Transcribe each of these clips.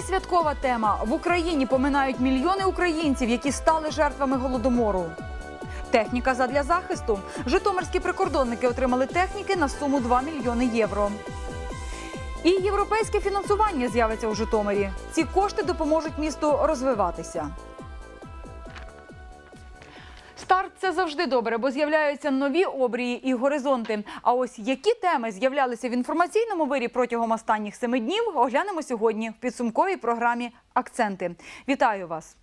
Святкова тема. В Україні поминають мільйони українців, які стали жертвами голодомору. Техніка задля захисту. Житомирські прикордонники отримали техніки на суму 2 мільйони євро. І європейське фінансування з'явиться у Житомирі. Ці кошти допоможуть місту розвиватися. Старт це завжди добре, бо з'являються нові обрії і горизонти. А ось які теми з'являлися в інформаційному вирі протягом останніх семи днів, оглянемо сьогодні в підсумковій програмі Акценти. Вітаю вас!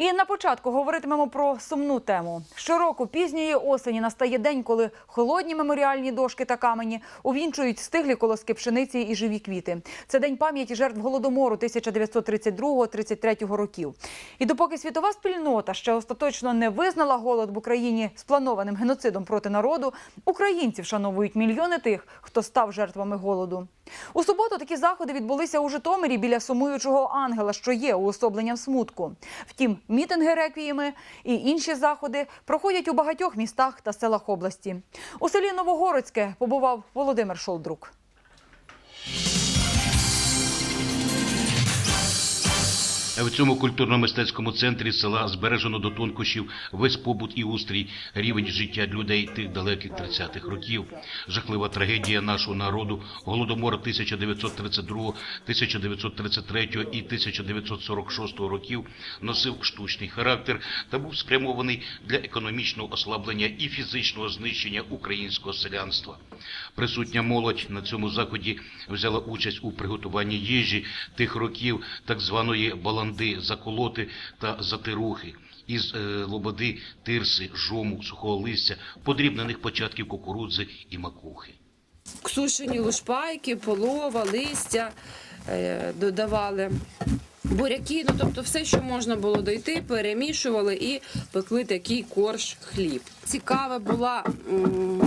І на початку говоритимемо про сумну тему. Щороку пізньої осені настає день, коли холодні меморіальні дошки та камені увінчують стиглі колоски пшениці і живі квіти. Це день пам'яті жертв голодомору 1932-33 років. І допоки світова спільнота ще остаточно не визнала голод в Україні спланованим геноцидом проти народу, українці вшановують мільйони тих, хто став жертвами голоду. У суботу такі заходи відбулися у Житомирі біля сумуючого ангела, що є уособленням смутку. Втім, мітинги реквіями і інші заходи проходять у багатьох містах та селах області. У селі Новогородське побував Володимир Шолдрук. В цьому культурно-мистецькому центрі села збережено до тонкощів весь побут і устрій, рівень життя людей тих далеких 30-х років. Жахлива трагедія нашого народу, голодомор 1932, 1933 і 1946 років носив штучний характер та був спрямований для економічного ослаблення і фізичного знищення українського селянства. Присутня молодь на цьому заході взяла участь у приготуванні їжі тих років так званої баланди, заколоти та затирухи. Із е, лободи, тирси, жому, сухого листя, подрібнених початків кукурудзи і макухи. Ксушені лушпайки, полова, листя е, додавали. Буряки, ну тобто все, що можна було дойти, перемішували і пекли такий корж хліб. Цікава була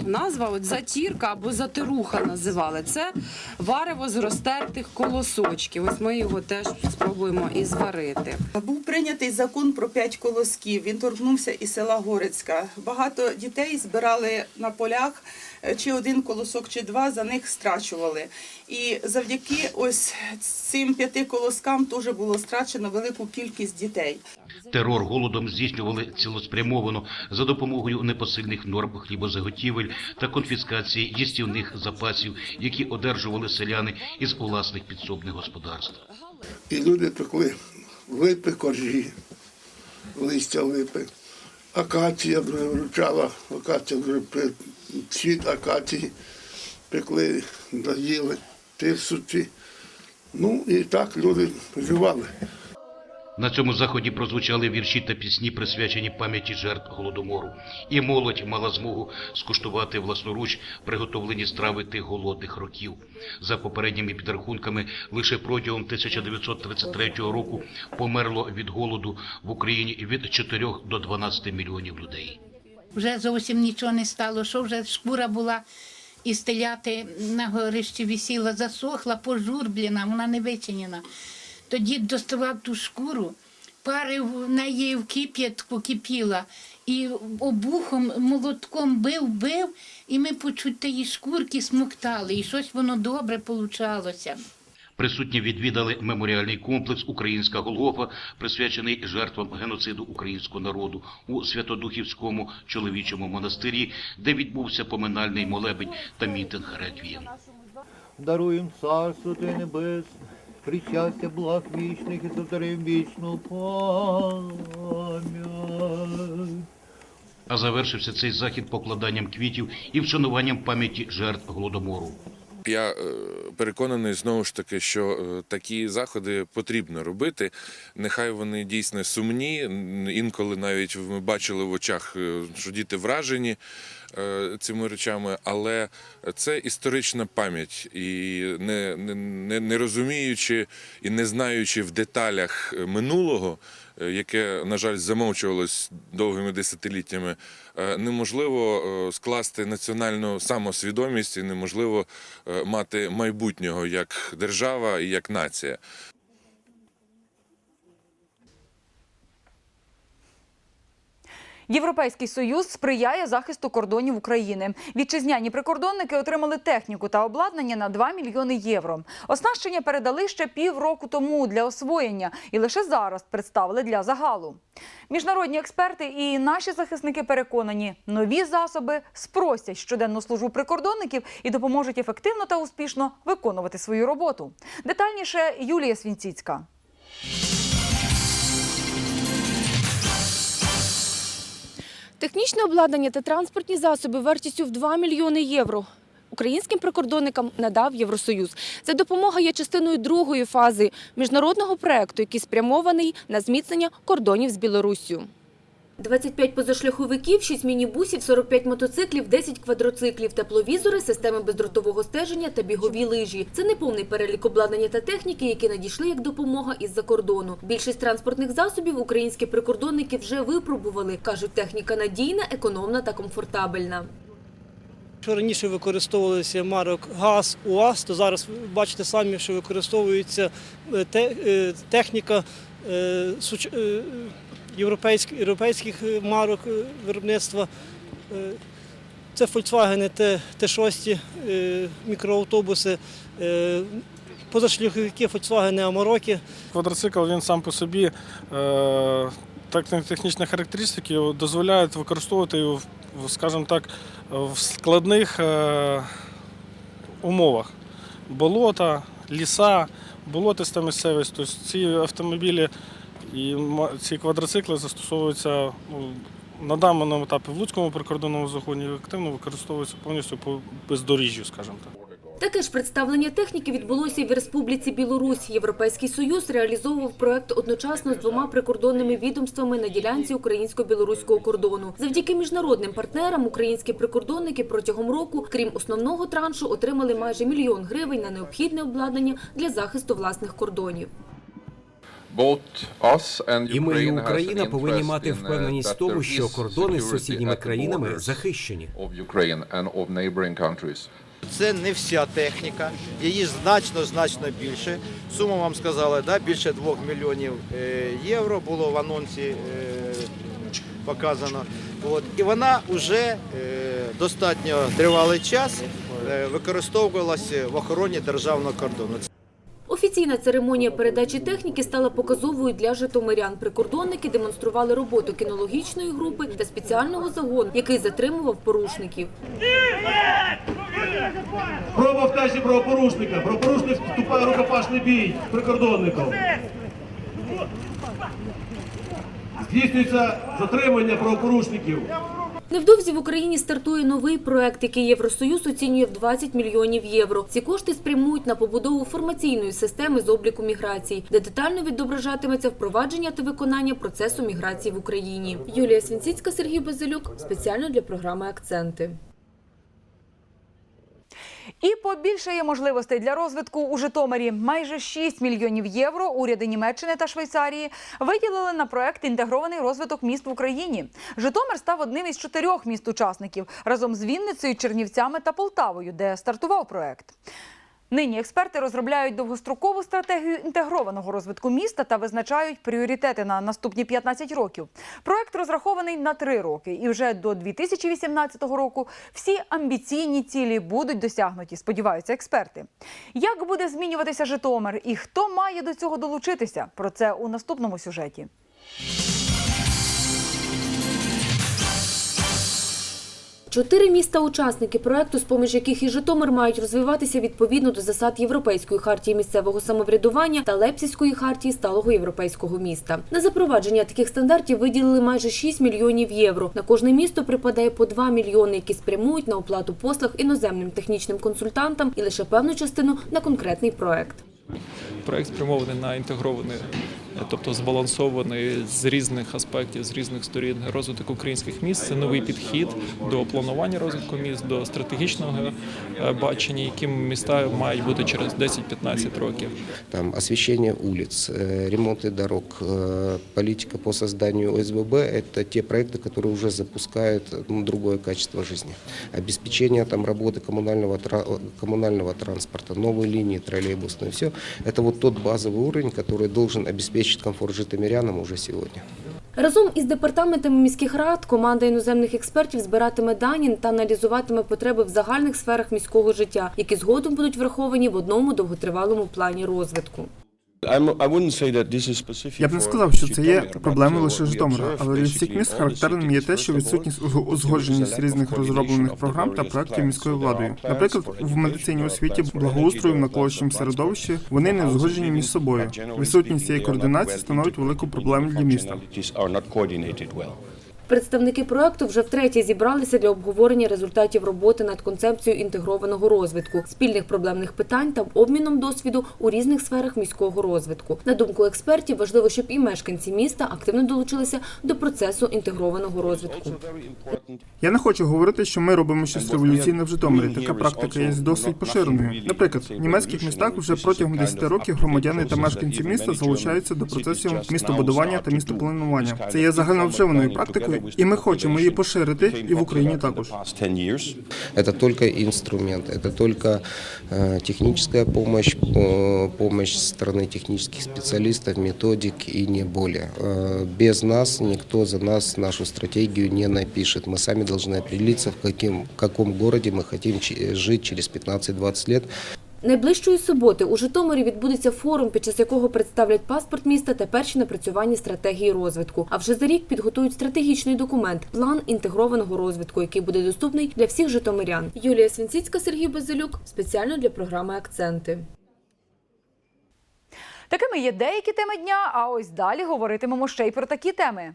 назва, от затірка або затируха називали. Це варево з розтертих колосочків. Ось ми його теж спробуємо і зварити. Був прийнятий закон про п'ять колосків. Він торкнувся і села Горецька. Багато дітей збирали на полях чи один колосок, чи два за них страчували. І завдяки ось цим п'яти колоскам теж було страчено велику кількість дітей. Терор голодом здійснювали цілеспрямовано за допомогою непосильних норм хлібозаготівель та конфіскації їстівних запасів, які одержували селяни із власних підсобних господарств. І люди пекли липи коржі, листя липи. Акація вручала, акація пи- цвіт акації пекли, доїли, тирсуці. Ну і так люди виживали. На цьому заході прозвучали вірші та пісні, присвячені пам'яті жертв голодомору. І молодь мала змогу скуштувати власноруч приготовлені страви тих голодних років. За попередніми підрахунками, лише протягом 1933 року померло від голоду в Україні від 4 до 12 мільйонів людей. Вже зовсім нічого не стало, що вже шкура була і стеляти на горищі висіла, засохла, пожурблена, вона не вичинена. Тоді доставав ту шкуру, парив на її в кип'ятку кипіла, і обухом, молотком бив, бив, і ми по чуть тієї шкурки смоктали, і щось воно добре получалося. Присутні відвідали меморіальний комплекс Українська Голгофа, присвячений жертвам геноциду українського народу у Святодухівському чоловічому монастирі, де відбувся поминальний молебень та мітинг реквієм. даруєм царство Ти небесне, причастя благ вічних і сотворим вічну пам'ять. А завершився цей захід покладанням квітів і вшануванням пам'яті жертв голодомору. Я е, переконаний знову ж таки, що е, такі заходи потрібно робити. Нехай вони дійсно сумні. Інколи навіть ми бачили в очах, е, що діти вражені цими речами, але це історична пам'ять, і не, не, не, розуміючи і не знаючи в деталях минулого, яке, на жаль, замовчувалось довгими десятиліттями, е, неможливо е, скласти національну самосвідомість і неможливо е, мати майбутнього як держава і як нація. Європейський союз сприяє захисту кордонів України. Вітчизняні прикордонники отримали техніку та обладнання на 2 мільйони євро. Оснащення передали ще півроку тому для освоєння і лише зараз представили для загалу. Міжнародні експерти і наші захисники переконані, нові засоби спростять щоденну службу прикордонників і допоможуть ефективно та успішно виконувати свою роботу. Детальніше Юлія Свінціцька. Технічне обладнання та транспортні засоби вартістю в 2 мільйони євро. Українським прикордонникам надав Євросоюз. Ця допомога є частиною другої фази міжнародного проекту, який спрямований на зміцнення кордонів з Білоруссю. 25 позашляховиків, 6 мінібусів, 45 мотоциклів, 10 квадроциклів, тепловізори, системи бездротового стеження та бігові лижі. Це не повний перелік обладнання та техніки, які надійшли як допомога із-за кордону. Більшість транспортних засобів українські прикордонники вже випробували. Кажуть, техніка надійна, економна та комфортабельна. Якщо раніше використовувалися марок ГАЗ, УАЗ, то зараз бачите самі, що використовується е, е, техніка е, європейських, європейських марок е, виробництва. Е, Це Volkswagen Т- Т6, е, мікроавтобуси, позашляховики Volkswagen Амароки. Квадроцикл він сам по собі, технічні характеристики дозволяють використовувати його, скажімо так, в складних умовах. Болота, ліса, болотиста місцевість. Тобто ці автомобілі і ці квадроцикли застосовуються ну, на даному етапі в Луцькому прикордонному загоні активно використовуються повністю по бездоріжжю, скажімо так. Таке ж представлення техніки відбулося і в Республіці Білорусь. Європейський союз реалізовував проект одночасно з двома прикордонними відомствами на ділянці українсько-білоруського кордону. Завдяки міжнародним партнерам українські прикордонники протягом року, крім основного траншу, отримали майже мільйон гривень на необхідне обладнання для захисту власних кордонів. І ми, і Україна повинні мати впевненість в тому, що кордони з сусідніми країнами захищені. Це не вся техніка, її значно значно більше. Суму вам сказали, да, більше 2 мільйонів е, євро було в анонсі е, показано. От. І вона вже е, достатньо тривалий час використовувалася в охороні державного кордону. Офіційна церемонія передачі техніки стала показовою для житомирян. Прикордонники демонстрували роботу кінологічної групи та спеціального загону, який затримував порушників. Проба вказі правопорушника. Правопорушник вступає рукопашний бій прикордонником. Здійснюється затримання правопорушників. Невдовзі в Україні стартує новий проект, який Євросоюз оцінює в 20 мільйонів євро. Ці кошти спрямують на побудову формаційної системи з обліку міграції, де детально відображатиметься впровадження та виконання процесу міграції в Україні. Юлія Свінціцька, Сергій Базилюк. Спеціально для програми Акценти. І побільшає можливостей для розвитку у Житомирі. Майже 6 мільйонів євро уряди Німеччини та Швейцарії виділили на проект інтегрований розвиток міст в Україні. Житомир став одним із чотирьох міст-учасників разом з Вінницею, Чернівцями та Полтавою, де стартував проект. Нині експерти розробляють довгострокову стратегію інтегрованого розвитку міста та визначають пріоритети на наступні 15 років. Проект розрахований на три роки, і вже до 2018 року всі амбіційні цілі будуть досягнуті. Сподіваються експерти. Як буде змінюватися Житомир і хто має до цього долучитися? Про це у наступному сюжеті. Чотири міста-учасники проекту, з поміж яких і Житомир мають розвиватися відповідно до засад Європейської хартії місцевого самоврядування та Лепсівської хартії сталого європейського міста. На запровадження таких стандартів виділили майже 6 мільйонів євро. На кожне місто припадає по 2 мільйони, які спрямують на оплату послуг іноземним технічним консультантам і лише певну частину на конкретний проект. Проект спрямований на інтегрований, тобто збалансований з різних аспектів, з різних сторін розвиток українських міст. Це новий підхід до планування розвитку міст, до стратегічного е, бачення, яким міста мають бути через 10-15 років. Там освещение улиц, э, ремонты дорог, э, политика по созданию ОСББ – это те проекты, которые уже запускают ну, другое качество жизни. Обеспечение там работы коммунального, тра- коммунального транспорта, новые линии троллейбусные – все это вот тот базовый уровень, который должен обеспечить комфорт житомирянам уже сьогодні. Разом із департаментами міських рад команда іноземних експертів збиратиме дані та аналізуватиме потреби в загальних сферах міського життя, які згодом будуть враховані в одному довготривалому плані розвитку. Я б не сказав, що це є проблемою лише Житомира, але для всіх міст характерним є те, що відсутність уз- узгодженість різних розроблених програм та проектів міською владою. Наприклад, в медицині освіті, благоустрою в навколишньому середовищі вони не узгоджені між собою. Відсутність цієї координації становить велику проблему для міста. Представники проекту вже втретє зібралися для обговорення результатів роботи над концепцією інтегрованого розвитку, спільних проблемних питань та обміном досвіду у різних сферах міського розвитку. На думку експертів, важливо, щоб і мешканці міста активно долучилися до процесу інтегрованого розвитку. Я не хочу говорити, що ми робимо щось революційне в Житомирі. Така практика є досить поширеною. Наприклад, в німецьких містах вже протягом 10 років громадяни та мешканці міста залучаються до процесів містобудування та містопланування. Це є загальновживаною практикою, і ми хочемо її поширити і в Україні також. Это только инструмент, это только э, техническая помощь, э, помощь со стороны технических специалистов, методик и не более. Э, Без нас никто за нас нашу стратегию не напишет. Мы сами должны определиться, в каким, в каком городе мы хотим чи- жить через 15-20 лет. Найближчої суботи у Житомирі відбудеться форум, під час якого представлять паспорт міста та перші напрацювання стратегії розвитку. А вже за рік підготують стратегічний документ план інтегрованого розвитку, який буде доступний для всіх житомирян. Юлія Свінціцька, Сергій Безелюк спеціально для програми Акценти. Такими є деякі теми дня. А ось далі говоритимемо ще й про такі теми.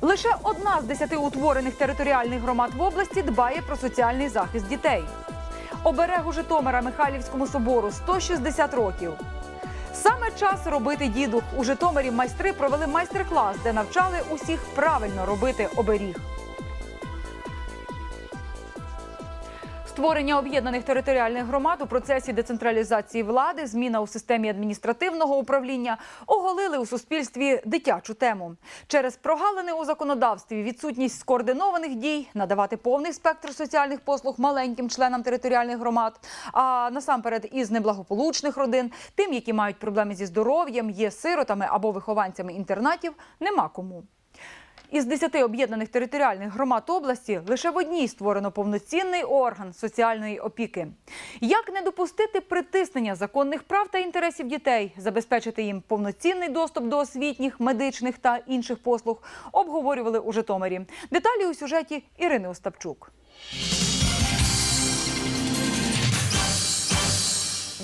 Лише одна з десяти утворених територіальних громад в області дбає про соціальний захист дітей. Оберегу Житомира Михайлівському собору 160 років. Саме час робити дідух. У Житомирі майстри провели майстер-клас, де навчали усіх правильно робити оберіг. Створення об'єднаних територіальних громад у процесі децентралізації влади, зміна у системі адміністративного управління оголили у суспільстві дитячу тему. Через прогалини у законодавстві, відсутність скоординованих дій, надавати повний спектр соціальних послуг маленьким членам територіальних громад, а насамперед із неблагополучних родин, тим, які мають проблеми зі здоров'ям, є сиротами або вихованцями інтернатів, нема кому. Із 10 об'єднаних територіальних громад області лише в одній створено повноцінний орган соціальної опіки. Як не допустити притиснення законних прав та інтересів дітей, забезпечити їм повноцінний доступ до освітніх, медичних та інших послуг, обговорювали у Житомирі. Деталі у сюжеті Ірини Остапчук.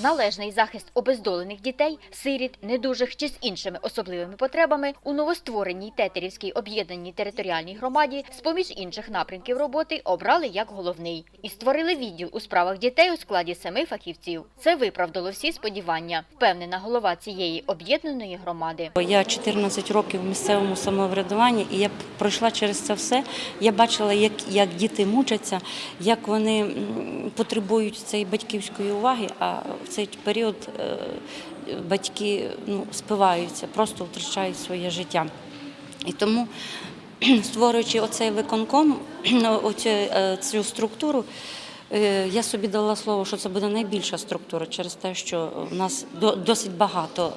Належний захист обездолених дітей, сиріт, недужих чи з іншими особливими потребами у новоствореній Тетерівській об'єднаній територіальній громаді з поміж інших напрямків роботи обрали як головний і створили відділ у справах дітей у складі семи фахівців. Це виправдало всі сподівання, впевнена голова цієї об'єднаної громади. Я 14 років в місцевому самоврядуванні, і я пройшла через це все. Я бачила, як, як діти мучаться, як вони потребують цієї батьківської уваги, а цей період е, батьки ну, спиваються, просто втрачають своє життя. І тому, створюючи оцей виконком, е, цю структуру, Е, Я собі дала слово, що це буде найбільша структура через те, що в нас досить багато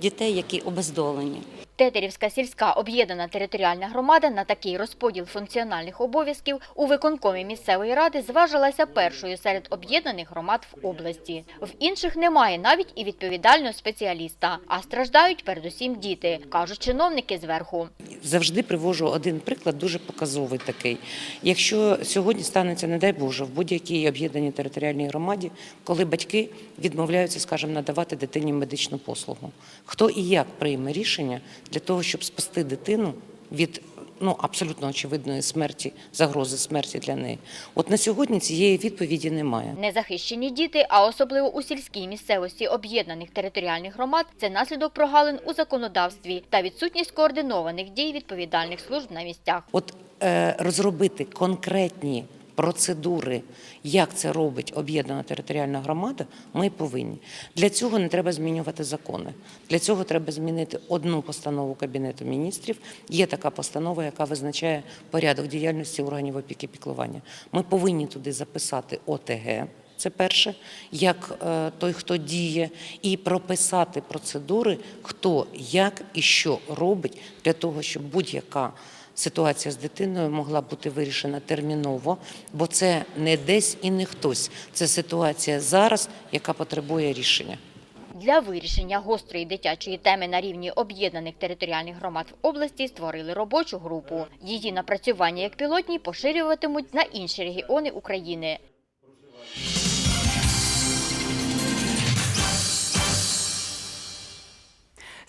дітей, які обездолені. Тетерівська сільська об'єднана територіальна громада на такий розподіл функціональних обов'язків у виконкомі місцевої ради зважилася першою серед об'єднаних громад в області. В інших немає навіть і відповідального спеціаліста, а страждають передусім діти, кажуть чиновники зверху. Завжди привожу один приклад, дуже показовий такий. Якщо сьогодні станеться, не дай Боже, в будь-якій об'єднаній територіальній громаді, коли батьки відмовляються, скажімо, надавати дитині медичну послугу, хто і як прийме рішення для того, щоб спасти дитину від ну абсолютно очевидної смерті, загрози смерті для неї? От на сьогодні цієї відповіді немає. Незахищені діти, а особливо у сільській місцевості об'єднаних територіальних громад, це наслідок прогалин у законодавстві та відсутність координованих дій відповідальних служб на місцях. От е, розробити конкретні процедури, як це робить об'єднана територіальна громада, ми повинні. Для цього не треба змінювати закони. Для цього треба змінити одну постанову Кабінету міністрів. Є така постанова, яка визначає порядок діяльності органів опіки піклування. Ми повинні туди записати ОТГ. Це перше, як е, той, хто діє, і прописати процедури, хто як і що робить для того, щоб будь-яка ситуація з дитиною могла бути вирішена терміново, бо це не десь і не хтось. Це ситуація зараз, яка потребує рішення. Для вирішення гострої дитячої теми на рівні об'єднаних територіальних громад в області створили робочу групу. Її напрацювання як пілотні поширюватимуть на інші регіони України.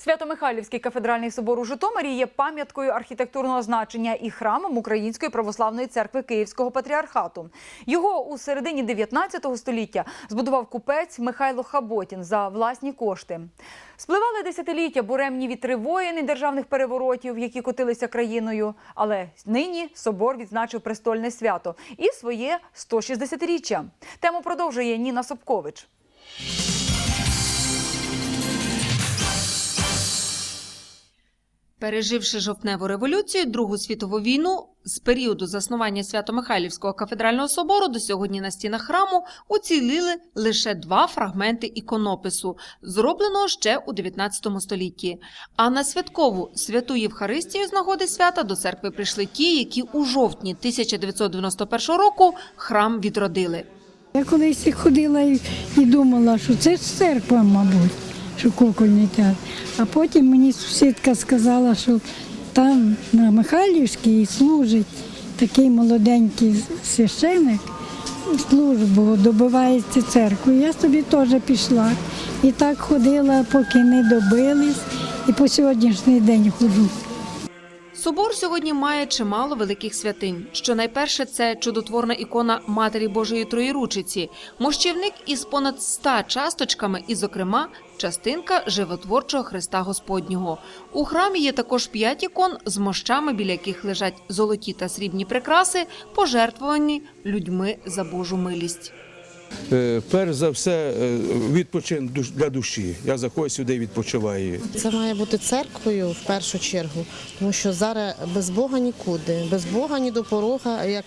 Свято-Михайлівський кафедральний собор у Житомирі є пам'яткою архітектурного значення і храмом Української православної церкви Київського патріархату. Його у середині 19 століття збудував купець Михайло Хаботін за власні кошти. Спливали десятиліття буремні вітри воєн і державних переворотів, які котилися країною. Але нині собор відзначив престольне свято і своє 160-річчя. Тему продовжує Ніна Собкович. Переживши жовтневу революцію, Другу світову війну, з періоду заснування Свято-Михайлівського кафедрального собору до сьогодні на стінах храму уціліли лише два фрагменти іконопису, зробленого ще у 19 столітті. А на святкову святу Євхаристію з нагоди свята до церкви прийшли ті, які у жовтні 1991 року храм відродили. Я колись ходила і думала, що це ж церква, мабуть, що кукольний театр. А потім мені сусідка сказала, що там на Михайлівській служить такий молоденький священик, службу добивається церкви. Я собі теж пішла. І так ходила, поки не добились, і по сьогоднішній день ходжу. Собор сьогодні має чимало великих святинь. Щонайперше це чудотворна ікона Матері Божої Троєручиці, мощівник із понад ста часточками, і, зокрема, частинка животворчого Христа Господнього. У храмі є також п'ять ікон з мощами, біля яких лежать золоті та срібні прикраси, пожертвовані людьми за Божу милість. Е, Перш за все, е, відпочинок для душі. Я заходжу сюди і відпочиваю. Це має бути церквою в першу чергу, тому що зараз без Бога нікуди, без Бога ні до порога, як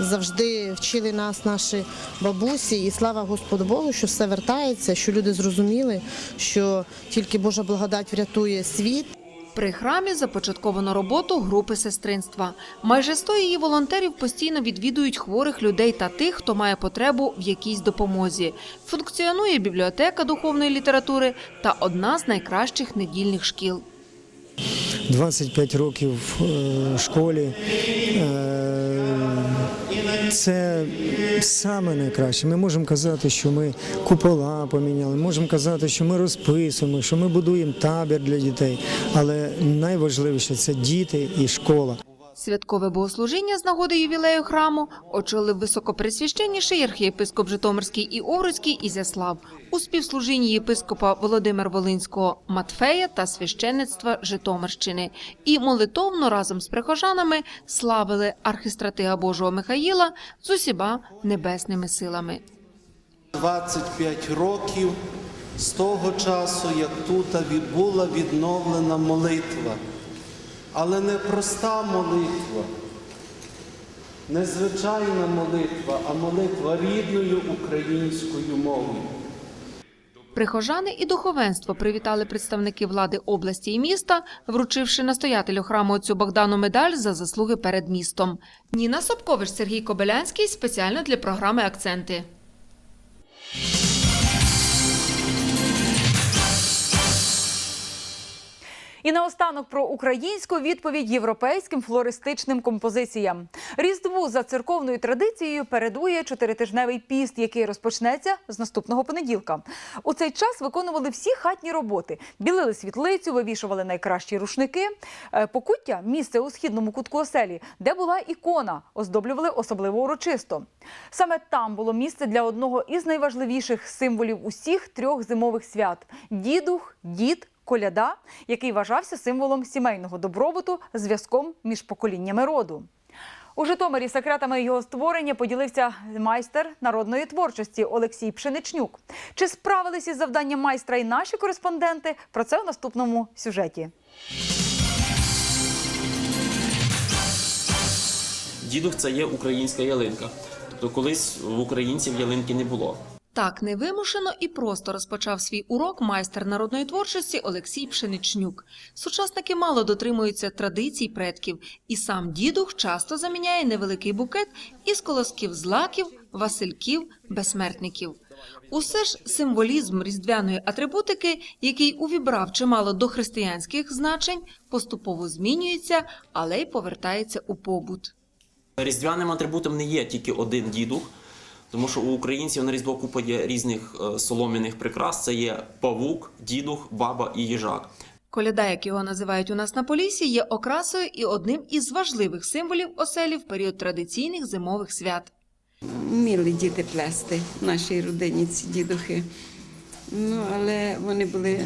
завжди вчили нас наші бабусі, і слава Господу Богу, що все вертається, що люди зрозуміли, що тільки Божа благодать врятує світ. При храмі започатковано роботу групи сестринства. Майже 100 її волонтерів постійно відвідують хворих людей та тих, хто має потребу в якійсь допомозі. Функціонує бібліотека духовної літератури та одна з найкращих недільних шкіл. 25 років в е, школі. Е, Це саме найкраще. Ми можемо казати, що ми купола поміняли, можемо казати, що ми розписуємо, що ми будуємо табір для дітей. Але найважливіше це діти і школа. Святкове богослужіння з нагоди ювілею храму очолив високопресвященніший архієпископ Житомирський і Овруцький Ізяслав у співслужінні єпископа Володимира Волинського Матфея та священництва Житомирщини і молитовно разом з прихожанами славили архистратига Божого Михаїла з усіма небесними силами. 25 років з того часу, як тут була відновлена молитва. Але не проста молитва, не звичайна молитва, а молитва рідною українською мовою. Прихожани і духовенство привітали представники влади області і міста, вручивши настоятелю храму отцю Богдану медаль за заслуги перед містом. Ніна Собкович, Сергій Кобилянський спеціально для програми Акценти. І наостанок про українську відповідь європейським флористичним композиціям. Різдву за церковною традицією передує чотиритижневий піст, який розпочнеться з наступного понеділка. У цей час виконували всі хатні роботи: білили світлицю, вивішували найкращі рушники. Е, Покуття місце у східному кутку оселі, де була ікона, оздоблювали особливо урочисто. Саме там було місце для одного із найважливіших символів усіх трьох зимових свят: дідух, дід коляда, який вважався символом сімейного добробуту, зв'язком між поколіннями роду. У Житомирі секретами його створення поділився майстер народної творчості Олексій Пшеничнюк. Чи справилися із завданням майстра і наші кореспонденти? Про це у наступному сюжеті. Дідух це є українська ялинка. то колись в українців ялинки не було. Так невимушено і просто розпочав свій урок майстер народної творчості Олексій Пшеничнюк. Сучасники мало дотримуються традицій предків, і сам дідух часто заміняє невеликий букет із колосків злаків, васильків, безсмертників. Усе ж символізм різдвяної атрибутики, який увібрав чимало дохристиянських значень, поступово змінюється, але й повертається у побут. Різдвяним атрибутом не є тільки один дідух, тому що у українців на Різдво купа є різних е, солом'яних прикрас. Це є павук, дідух, баба і їжак. Коляда, як його називають у нас на Поліссі, є окрасою і одним із важливих символів оселі в період традиційних зимових свят. Вміли діти плести в нашій родині ці дідухи. Ну, але вони були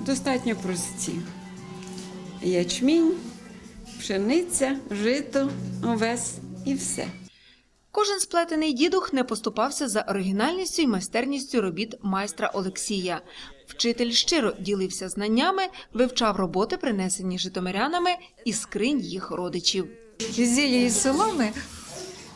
достатньо прості. Ячмінь, пшениця, жито, овес і все. Кожен сплетений дідух не поступався за оригінальністю і майстерністю робіт майстра Олексія. Вчитель щиро ділився знаннями, вивчав роботи, принесені житомирянами із скринь їх родичів. Зілля із соломи.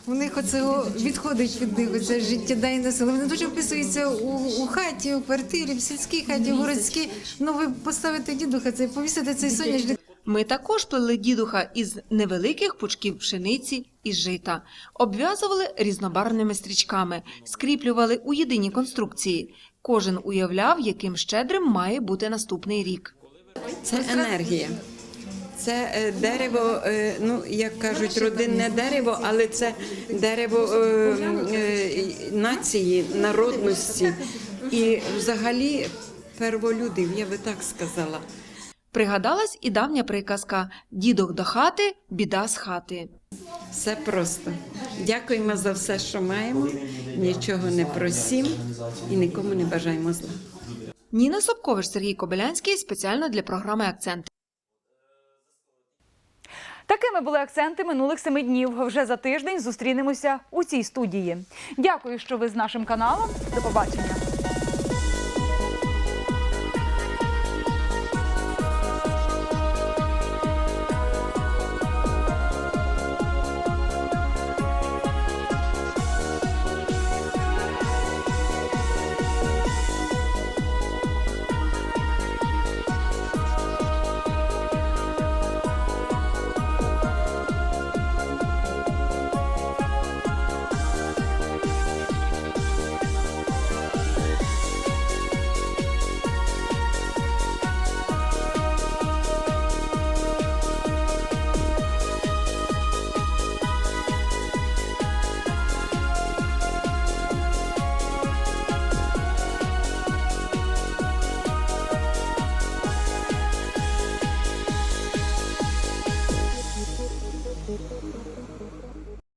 У них оце відходить від них оце життєдайне село. Вони дуже вписуються у, у хаті, у квартирі, в сільській хаті, в городській. Ну ви поставите дідуха, це повісите цей соняшник. Ми також плели дідуха із невеликих пучків пшениці і жита, обв'язували різнобарвними стрічками, скріплювали у єдиній конструкції. Кожен уявляв, яким щедрим має бути наступний рік. Це енергія. Це е, дерево, е, ну як кажуть, родинне дерево, але це дерево е, нації, народності і взагалі перволюдів, я би так сказала. Пригадалась і давня приказка «Дідок до хати, біда з хати». Все просто. Дякуємо за все, що маємо. Нічого не просім і нікому не бажаємо зла. Ніна Собкович, Сергій Кобилянський спеціально для програми «Акцент». Такими були акценти минулих семи днів. Вже за тиждень зустрінемося у цій студії. Дякую, що ви з нашим каналом. До побачення.